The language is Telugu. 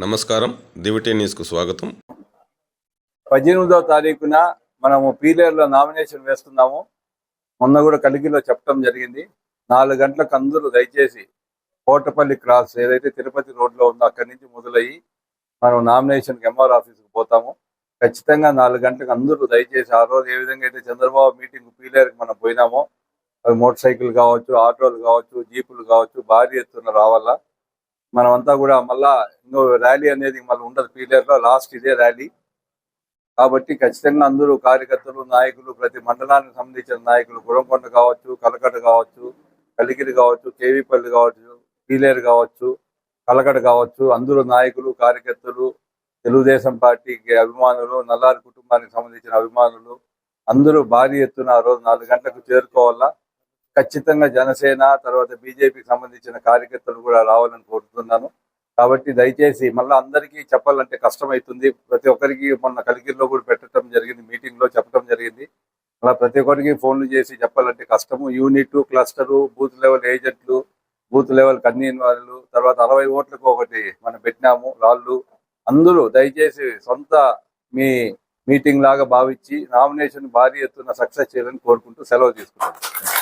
నమస్కారం. దివిటీ న్యూస్కు స్వాగతం. పద్దెనిమిదవ తారీఖున మనము పీలేర్లో నామినేషన్ వేస్తున్నాము. మొన్న కూడా కలిగిలో చెప్పడం జరిగింది. నాలుగు గంటలకు అందరూ దయచేసి కోటపల్లి క్రాస్ ఏదైతే తిరుపతి రోడ్లో ఉందో అక్కడి నుంచి మొదలయ్యి మనం నామినేషన్కి ఎంఆర్ ఆఫీస్కి పోతాము. ఖచ్చితంగా నాలుగు గంటలకు అందరూ దయచేసి ఆ రోజు ఏ విధంగా అయితే చంద్రబాబు మీటింగ్ పీలేరుకి మనం పోయినామో అవి మోటార్ సైకిల్ కావచ్చు ఆటోలు కావచ్చు జీపులు కావచ్చు భారీ ఎత్తున రావాలా? మనమంతా కూడా మళ్ళా ఇంకో ర్యాలీ అనేది మళ్ళీ ఉండదు పీలేరులో లాస్ట్ ఇదే ర్యాలీ. కాబట్టి ఖచ్చితంగా అందరూ కార్యకర్తలు నాయకులు ప్రతి మండలానికి సంబంధించిన నాయకులు గురంకొండ కావచ్చు కలకట కావచ్చు కలిగిరి కావచ్చు కేవీపల్లి కావచ్చు పీలేరు కావచ్చు కలకట కావచ్చు అందరూ నాయకులు కార్యకర్తలు తెలుగుదేశం పార్టీకి అభిమానులు నల్లారి కుటుంబానికి సంబంధించిన అభిమానులు అందరూ భారీ ఎత్తున ఆ రోజు నాలుగు గంటలకు చేరుకోవాలా? ఖచ్చితంగా జనసేన తర్వాత బీజేపీకి సంబంధించిన కార్యకర్తలు కూడా రావాలని కోరుతున్నాను. కాబట్టి దయచేసి మళ్ళీ అందరికీ చెప్పాలంటే కష్టమవుతుంది ప్రతి ఒక్కరికి మొన్న కలిగిరిలో కూడా పెట్టడం జరిగింది మీటింగ్లో చెప్పడం జరిగింది. అలా ప్రతి ఒక్కరికి ఫోన్లు చేసి చెప్పాలంటే కష్టము. యూనిట్ క్లస్టరు బూత్ లెవెల్ ఏజెంట్లు బూత్ లెవెల్ కన్వీనర్లు తర్వాత అరవై ఓట్లకు ఒకటి మనం పెట్టినాము రాళ్ళు. అందరూ దయచేసి సొంత మీ మీటింగ్ లాగా భావించి నామినేషన్ భారీ ఎత్తున సక్సెస్ చేయాలని కోరుకుంటూ సెలవు తీసుకుంటాను